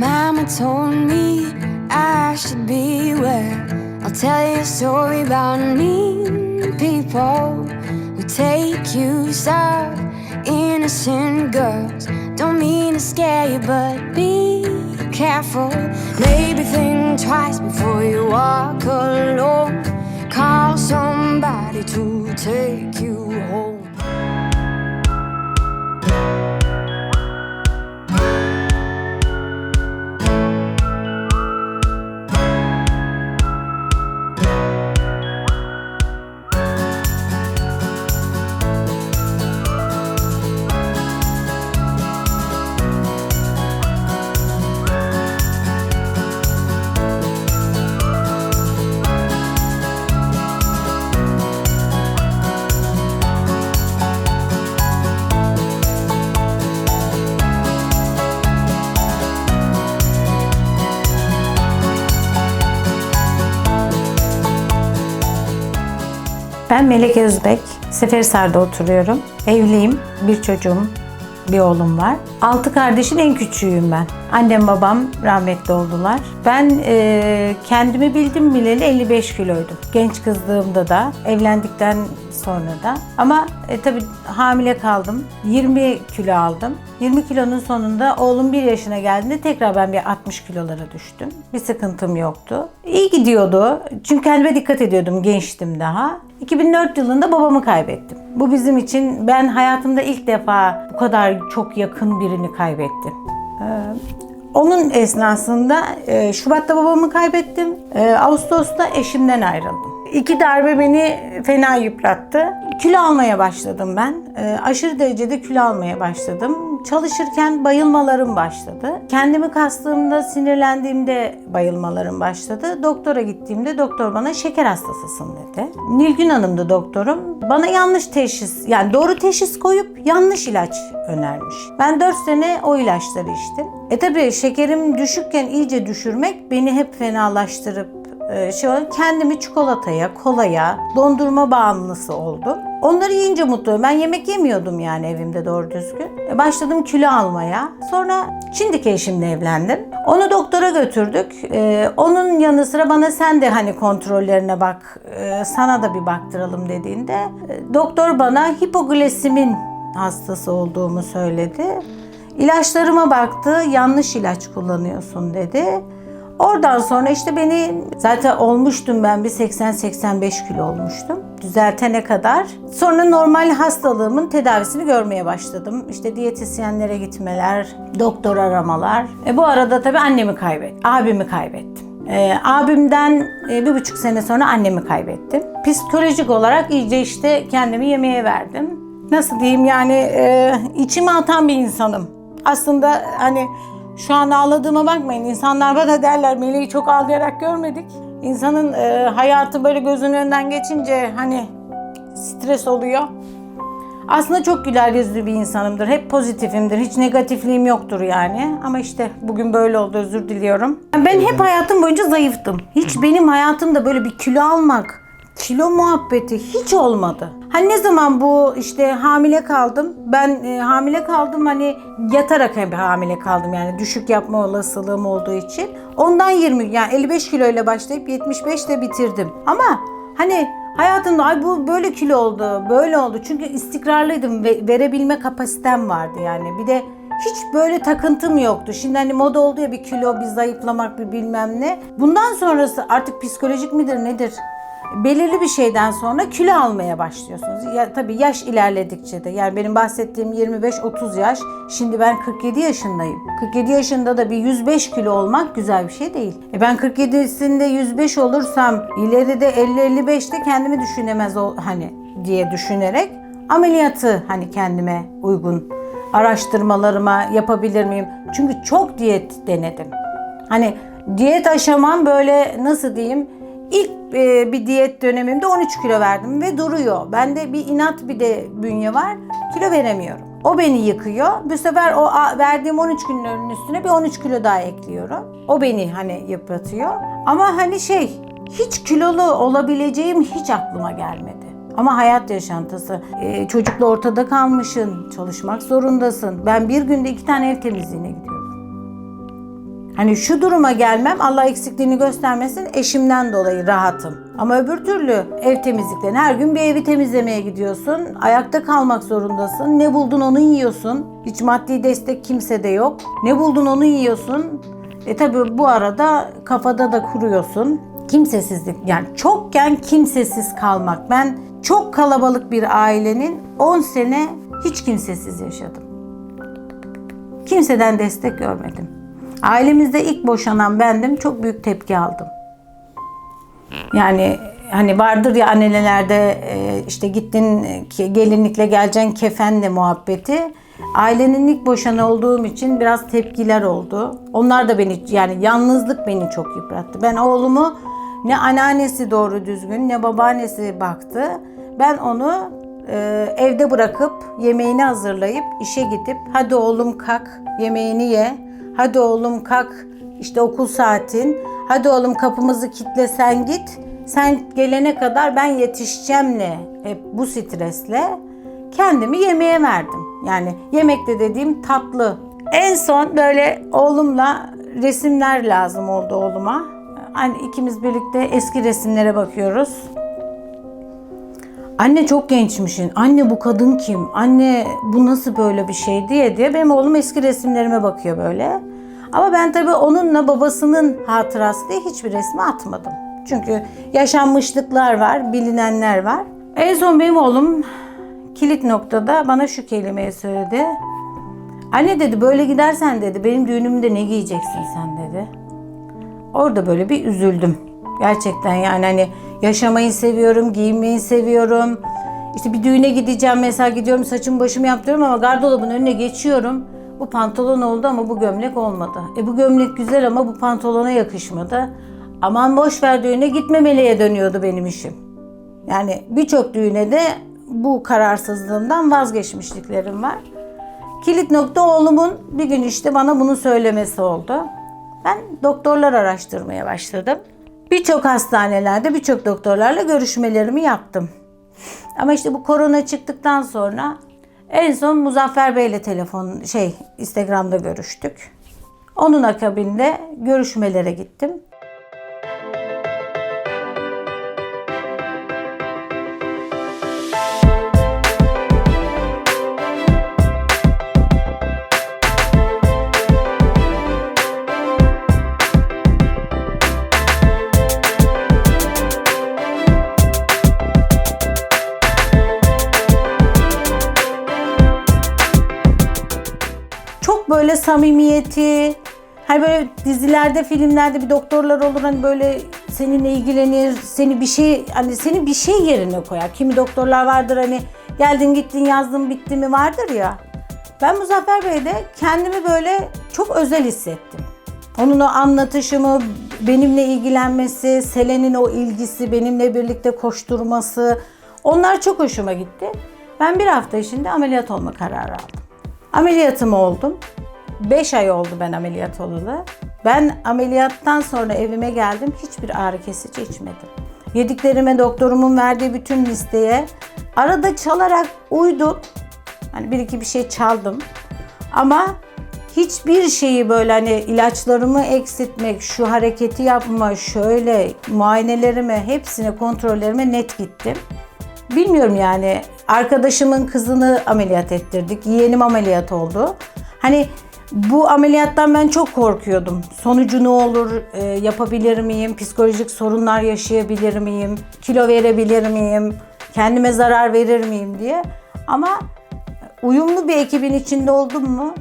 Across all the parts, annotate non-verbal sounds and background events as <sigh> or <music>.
mama told me I should beware. I'll tell you a story about mean people who take you of innocent girls. Don't mean to scare you, but be careful. Maybe think twice before you walk alone. Call somebody to take you Ben Melek Özbek, Seferihisar'da oturuyorum. Evliyim, bir çocuğum, bir oğlum var. Altı kardeşin en küçüğüyüm ben. Annem babam rahmetli oldular. Ben e, kendimi bildim bileli 55 kiloydum. Genç kızdığımda da, evlendikten sonra da. Ama e, tabii hamile kaldım. 20 kilo aldım. 20 kilonun sonunda oğlum 1 yaşına geldiğinde tekrar ben bir 60 kilolara düştüm. Bir sıkıntım yoktu. İyi gidiyordu. Çünkü kendime dikkat ediyordum. Gençtim daha. 2004 yılında babamı kaybettim. Bu bizim için ben hayatımda ilk defa bu kadar çok yakın birini kaybettim. Ee, onun esnasında e, Şubat'ta babamı kaybettim. E, Ağustos'ta eşimden ayrıldım. İki darbe beni fena yıprattı. Kilo almaya başladım ben. E, aşırı derecede kilo almaya başladım. Çalışırken bayılmalarım başladı. Kendimi kastığımda, sinirlendiğimde bayılmalarım başladı. Doktora gittiğimde doktor bana şeker hastasısın dedi. Nilgün Hanım'dı doktorum. Bana yanlış teşhis, yani doğru teşhis koyup yanlış ilaç önermiş. Ben 4 sene o ilaçları içtim. E tabi şekerim düşükken iyice düşürmek beni hep fenalaştırıp e, şey kendimi çikolataya, kolaya, dondurma bağımlısı oldum. Onları yiyince mutluyum. Ben yemek yemiyordum yani evimde doğru düzgün. E, Başladım kilo almaya. Sonra şimdiki eşimle evlendim. Onu doktora götürdük. E, onun yanı sıra bana sen de hani kontrollerine bak, e, sana da bir baktıralım dediğinde e, doktor bana hipoglisemimin hastası olduğumu söyledi. İlaçlarıma baktı, yanlış ilaç kullanıyorsun dedi. Oradan sonra işte beni zaten olmuştum ben bir 80-85 kilo olmuştum. Düzeltene kadar. Sonra normal hastalığımın tedavisini görmeye başladım. İşte diyetisyenlere gitmeler, doktor aramalar. E bu arada tabii annemi kaybettim. Abimi kaybettim. E, abimden e, bir buçuk sene sonra annemi kaybettim. Psikolojik olarak iyice işte kendimi yemeğe verdim. Nasıl diyeyim yani e, içime atan bir insanım. Aslında hani şu an ağladığıma bakmayın. İnsanlar bana derler Meleği çok ağlayarak görmedik. İnsanın e, hayatı böyle gözünün önünden geçince hani stres oluyor. Aslında çok güler yüzlü bir insanımdır. Hep pozitifimdir. Hiç negatifliğim yoktur yani. Ama işte bugün böyle oldu özür diliyorum. Ben hep hayatım boyunca zayıftım. Hiç benim hayatımda böyle bir kilo almak, kilo muhabbeti hiç olmadı. Hani ne zaman bu işte hamile kaldım. Ben e, hamile kaldım hani yatarak hep hamile kaldım yani düşük yapma olasılığım olduğu için. Ondan 20 yani 55 kilo ile başlayıp 75 ile bitirdim. Ama hani hayatımda ay bu böyle kilo oldu, böyle oldu. Çünkü istikrarlıydım ve verebilme kapasitem vardı yani. Bir de hiç böyle takıntım yoktu. Şimdi hani moda oldu ya bir kilo, bir zayıflamak, bir bilmem ne. Bundan sonrası artık psikolojik midir nedir? Belirli bir şeyden sonra kilo almaya başlıyorsunuz. Ya tabii yaş ilerledikçe de yani benim bahsettiğim 25-30 yaş. Şimdi ben 47 yaşındayım. 47 yaşında da bir 105 kilo olmak güzel bir şey değil. E ben 47'sinde 105 olursam ileride 50-55'te kendimi düşünemez ol hani diye düşünerek ameliyatı hani kendime uygun araştırmalarıma yapabilir miyim? Çünkü çok diyet denedim. Hani diyet aşamam böyle nasıl diyeyim İlk e, bir diyet dönemimde 13 kilo verdim ve duruyor. Bende bir inat bir de bünye var. Kilo veremiyorum. O beni yıkıyor. Bu sefer o verdiğim 13 günlerin üstüne bir 13 kilo daha ekliyorum. O beni hani yıpratıyor. Ama hani şey hiç kilolu olabileceğim hiç aklıma gelmedi. Ama hayat yaşantısı. E, çocukla ortada kalmışsın. Çalışmak zorundasın. Ben bir günde iki tane ev temizliğine gidiyorum. Hani şu duruma gelmem Allah eksikliğini göstermesin eşimden dolayı rahatım. Ama öbür türlü ev temizliklerini her gün bir evi temizlemeye gidiyorsun. Ayakta kalmak zorundasın. Ne buldun onu yiyorsun. Hiç maddi destek kimsede yok. Ne buldun onu yiyorsun. E tabi bu arada kafada da kuruyorsun. Kimsesizlik yani çokken kimsesiz kalmak. Ben çok kalabalık bir ailenin 10 sene hiç kimsesiz yaşadım. Kimseden destek görmedim. Ailemizde ilk boşanan bendim. Çok büyük tepki aldım. Yani hani vardır ya annelerde e, işte gittin gelinlikle geleceksin kefenle muhabbeti. Ailenin ilk boşanı olduğum için biraz tepkiler oldu. Onlar da beni yani yalnızlık beni çok yıprattı. Ben oğlumu ne anneannesi doğru düzgün ne babaannesi baktı. Ben onu e, evde bırakıp yemeğini hazırlayıp işe gidip hadi oğlum kalk yemeğini ye. Hadi oğlum kalk işte okul saatin. Hadi oğlum kapımızı kitle sen git. Sen gelene kadar ben yetişeceğimle hep bu stresle kendimi yemeğe verdim. Yani yemekte dediğim tatlı. En son böyle oğlumla resimler lazım oldu oğluma. Hani ikimiz birlikte eski resimlere bakıyoruz. Anne çok gençmişsin. Anne bu kadın kim? Anne bu nasıl böyle bir şey diye diye benim oğlum eski resimlerime bakıyor böyle. Ama ben tabii onunla babasının hatırası diye hiçbir resmi atmadım. Çünkü yaşanmışlıklar var, bilinenler var. En son benim oğlum kilit noktada bana şu kelimeyi söyledi. Anne dedi böyle gidersen dedi benim düğünümde ne giyeceksin sen dedi. Orada böyle bir üzüldüm. Gerçekten yani hani yaşamayı seviyorum, giyinmeyi seviyorum. İşte bir düğüne gideceğim mesela gidiyorum saçımı başımı yaptırıyorum ama gardırobun önüne geçiyorum. Bu pantolon oldu ama bu gömlek olmadı. E bu gömlek güzel ama bu pantolona yakışmadı. Aman boş ver düğüne gitmemeliye dönüyordu benim işim. Yani birçok düğüne de bu kararsızlığımdan vazgeçmişliklerim var. Kilit nokta oğlumun bir gün işte bana bunu söylemesi oldu. Ben doktorlar araştırmaya başladım. Birçok hastanelerde birçok doktorlarla görüşmelerimi yaptım. Ama işte bu korona çıktıktan sonra en son Muzaffer Bey ile telefon şey Instagram'da görüştük. Onun akabinde görüşmelere gittim. Böyle samimiyeti, hani böyle dizilerde, filmlerde bir doktorlar olur hani böyle seninle ilgilenir, seni bir şey hani seni bir şey yerine koyar. Kimi doktorlar vardır hani geldin gittin yazdın bitti mi vardır ya. Ben Muzaffer Bey'de kendimi böyle çok özel hissettim. Onun o anlatışımı, benimle ilgilenmesi, Selen'in o ilgisi, benimle birlikte koşturması onlar çok hoşuma gitti. Ben bir hafta içinde ameliyat olma kararı aldım. Ameliyatım oldum. 5 ay oldu ben ameliyat olalı. Ben ameliyattan sonra evime geldim. Hiçbir ağrı kesici içmedim. Yediklerime doktorumun verdiği bütün listeye arada çalarak uydum. Hani bir iki bir şey çaldım. Ama hiçbir şeyi böyle hani ilaçlarımı eksiltmek, şu hareketi yapma, şöyle muayenelerime, hepsine kontrollerime net gittim. Bilmiyorum yani arkadaşımın kızını ameliyat ettirdik. Yeğenim ameliyat oldu. Hani bu ameliyattan ben çok korkuyordum. Sonucu ne olur? E, yapabilir miyim? Psikolojik sorunlar yaşayabilir miyim? Kilo verebilir miyim? Kendime zarar verir miyim diye. Ama uyumlu bir ekibin içinde oldum mu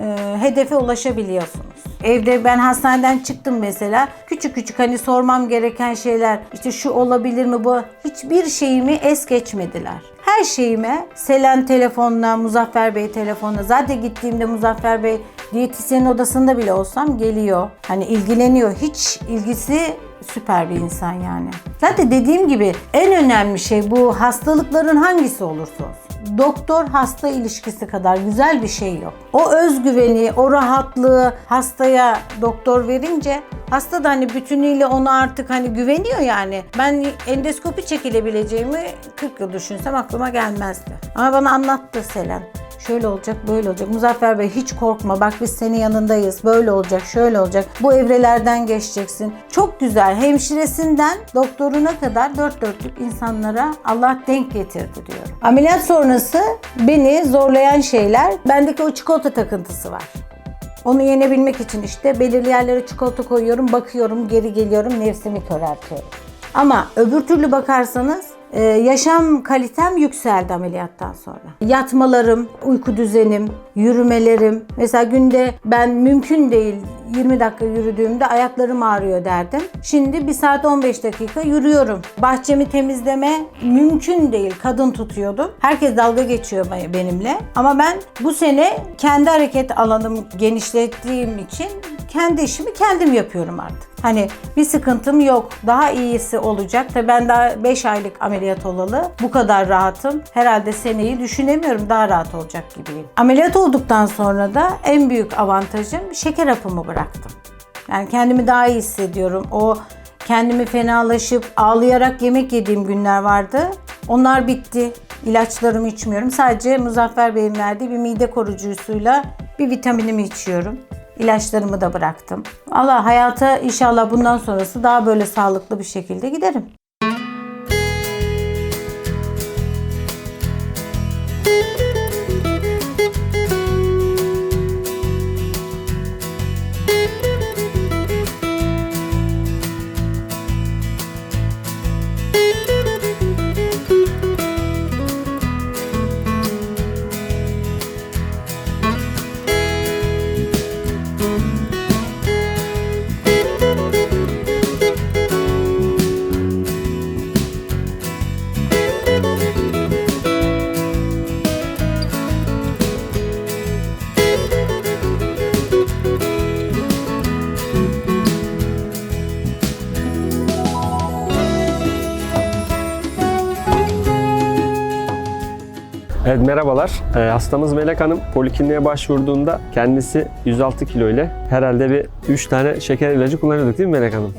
e, hedefe ulaşabiliyorsunuz. Evde ben hastaneden çıktım mesela. Küçük küçük hani sormam gereken şeyler işte şu olabilir mi bu hiçbir şeyimi es geçmediler. Her şeyime Selen telefonla, Muzaffer Bey telefonla zaten gittiğimde Muzaffer Bey diyetisyenin odasında bile olsam geliyor. Hani ilgileniyor. Hiç ilgisi süper bir insan yani. Zaten dediğim gibi en önemli şey bu hastalıkların hangisi olursa olsun doktor hasta ilişkisi kadar güzel bir şey yok. O özgüveni, o rahatlığı hastaya doktor verince hasta da hani bütünüyle ona artık hani güveniyor yani. Ben endoskopi çekilebileceğimi 40 yıl düşünsem aklıma gelmezdi. Ama bana anlattı Selen. Şöyle olacak, böyle olacak. Muzaffer Bey hiç korkma. Bak biz senin yanındayız. Böyle olacak, şöyle olacak. Bu evrelerden geçeceksin. Çok güzel. Hemşiresinden doktoruna kadar dört dörtlük insanlara Allah denk getirdi diyorum. Ameliyat sonrası beni zorlayan şeyler bendeki o çikolata takıntısı var. Onu yenebilmek için işte belirli yerlere çikolata koyuyorum, bakıyorum, geri geliyorum, nefsimi köreltiyorum. Ama öbür türlü bakarsanız e, yaşam kalitem yükseldi ameliyattan sonra. Yatmalarım, uyku düzenim, yürümelerim. Mesela günde ben mümkün değil 20 dakika yürüdüğümde ayaklarım ağrıyor derdim. Şimdi 1 saat 15 dakika yürüyorum. Bahçemi temizleme mümkün değil. Kadın tutuyordum. Herkes dalga geçiyor benimle. Ama ben bu sene kendi hareket alanımı genişlettiğim için kendi işimi kendim yapıyorum artık. Hani bir sıkıntım yok. Daha iyisi olacak. Tabii ben daha 5 aylık ameliyat olalı. Bu kadar rahatım. Herhalde seneyi düşünemiyorum. Daha rahat olacak gibiyim. Ameliyat olduktan sonra da en büyük avantajım şeker hapımı bıraktım. Yani kendimi daha iyi hissediyorum. O kendimi fenalaşıp ağlayarak yemek yediğim günler vardı. Onlar bitti. İlaçlarımı içmiyorum. Sadece Muzaffer Bey'in verdiği bir mide koruyucusuyla bir vitaminimi içiyorum. İlaçlarımı da bıraktım. Allah hayata inşallah bundan sonrası daha böyle sağlıklı bir şekilde giderim. Evet merhabalar. Ee, hastamız Melek Hanım polikliniğe başvurduğunda kendisi 106 kilo ile herhalde bir 3 tane şeker ilacı kullanıyorduk değil mi Melek Hanım?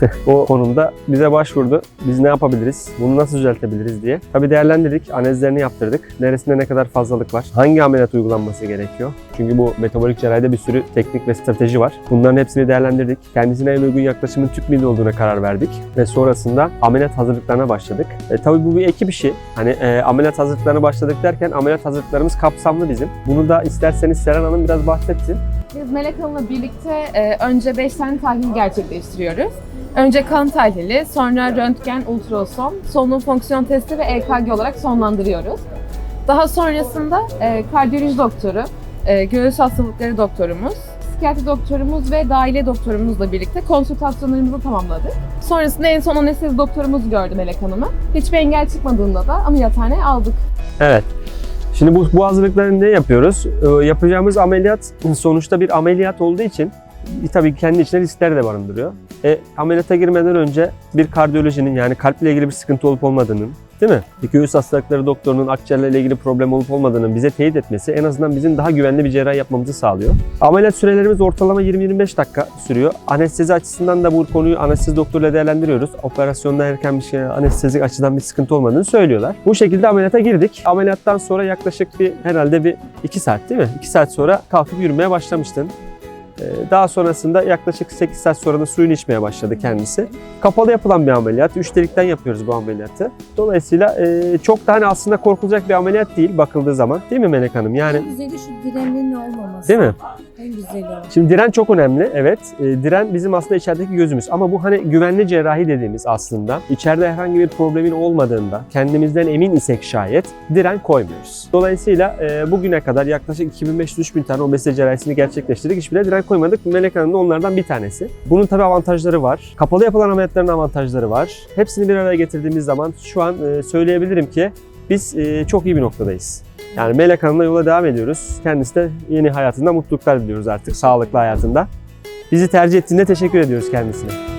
<laughs> o konumda bize başvurdu. Biz ne yapabiliriz? Bunu nasıl düzeltebiliriz diye. Tabii değerlendirdik. Analizlerini yaptırdık. Neresinde ne kadar fazlalık var? Hangi ameliyat uygulanması gerekiyor? Çünkü bu metabolik cerrahide bir sürü teknik ve strateji var. Bunların hepsini değerlendirdik. Kendisine en uygun yaklaşımın tüp mide olduğuna karar verdik. Ve sonrasında ameliyat hazırlıklarına başladık. E, tabii bu bir ekip işi. Hani e, ameliyat hazırlıklarına başladık derken ameliyat hazırlıklarımız kapsamlı bizim. Bunu da isterseniz Seren Hanım biraz bahsetsin. Biz Melek Hanım'la birlikte e, önce 5 tane tahlil gerçekleştiriyoruz. Önce kan tahlili, sonra röntgen, ultrason, solunum fonksiyon testi ve EKG olarak sonlandırıyoruz. Daha sonrasında e, kardiyoloji doktoru, e, göğüs hastalıkları doktorumuz, psikiyatri doktorumuz ve dahiliye doktorumuzla birlikte konsültasyonlarımızı tamamladık. Sonrasında en son anestezi doktorumuz gördü Melek Hanım'ı. Hiçbir engel çıkmadığında da ameliyathaneye aldık. Evet. Şimdi bu, bu hazırlıkları ne yapıyoruz? Ee, yapacağımız ameliyat sonuçta bir ameliyat olduğu için e, tabii kendi içinde riskler de barındırıyor. E, ameliyata girmeden önce bir kardiyolojinin yani kalple ilgili bir sıkıntı olup olmadığının değil mi? Bir göğüs hastalıkları doktorunun akciğerle ilgili problem olup olmadığını bize teyit etmesi en azından bizim daha güvenli bir cerrahi yapmamızı sağlıyor. Ameliyat sürelerimiz ortalama 20-25 dakika sürüyor. Anestezi açısından da bu konuyu anestezi doktoruyla değerlendiriyoruz. Operasyonda erken bir şey anestezik açıdan bir sıkıntı olmadığını söylüyorlar. Bu şekilde ameliyata girdik. Ameliyattan sonra yaklaşık bir herhalde bir 2 saat değil mi? 2 saat sonra kalkıp yürümeye başlamıştın. Ee, Daha sonrasında yaklaşık 8 saat sonra da suyunu içmeye başladı kendisi. Kapalı yapılan bir ameliyat. Üç delikten yapıyoruz bu ameliyatı. Dolayısıyla e, çok da hani aslında korkulacak bir ameliyat değil bakıldığı zaman. Değil mi Melek Hanım? Yani güzeli şu direnin olmaması. değil mi? En güzeli o. Şimdi diren çok önemli. Evet. E, diren bizim aslında içerideki gözümüz. Ama bu hani güvenli cerrahi dediğimiz aslında. içeride herhangi bir problemin olmadığında, kendimizden emin isek şayet diren koymuyoruz. Dolayısıyla e, bugüne kadar yaklaşık 2500-3000 tane obezite cerrahisini gerçekleştirdik. Hiçbirine diren koymadık. Melek Hanım da onlardan bir tanesi. Bunun tabii avantajları var. Kapalı yapılan ameliyatların avantajları var. Hepsini bir araya getirdiğimiz zaman şu an e, söyleyebilirim ki biz e, çok iyi bir noktadayız. Yani Melek Hanım'la yola devam ediyoruz. Kendisi de yeni hayatında mutluluklar diliyoruz artık, sağlıklı hayatında. Bizi tercih ettiğinde teşekkür ediyoruz kendisine.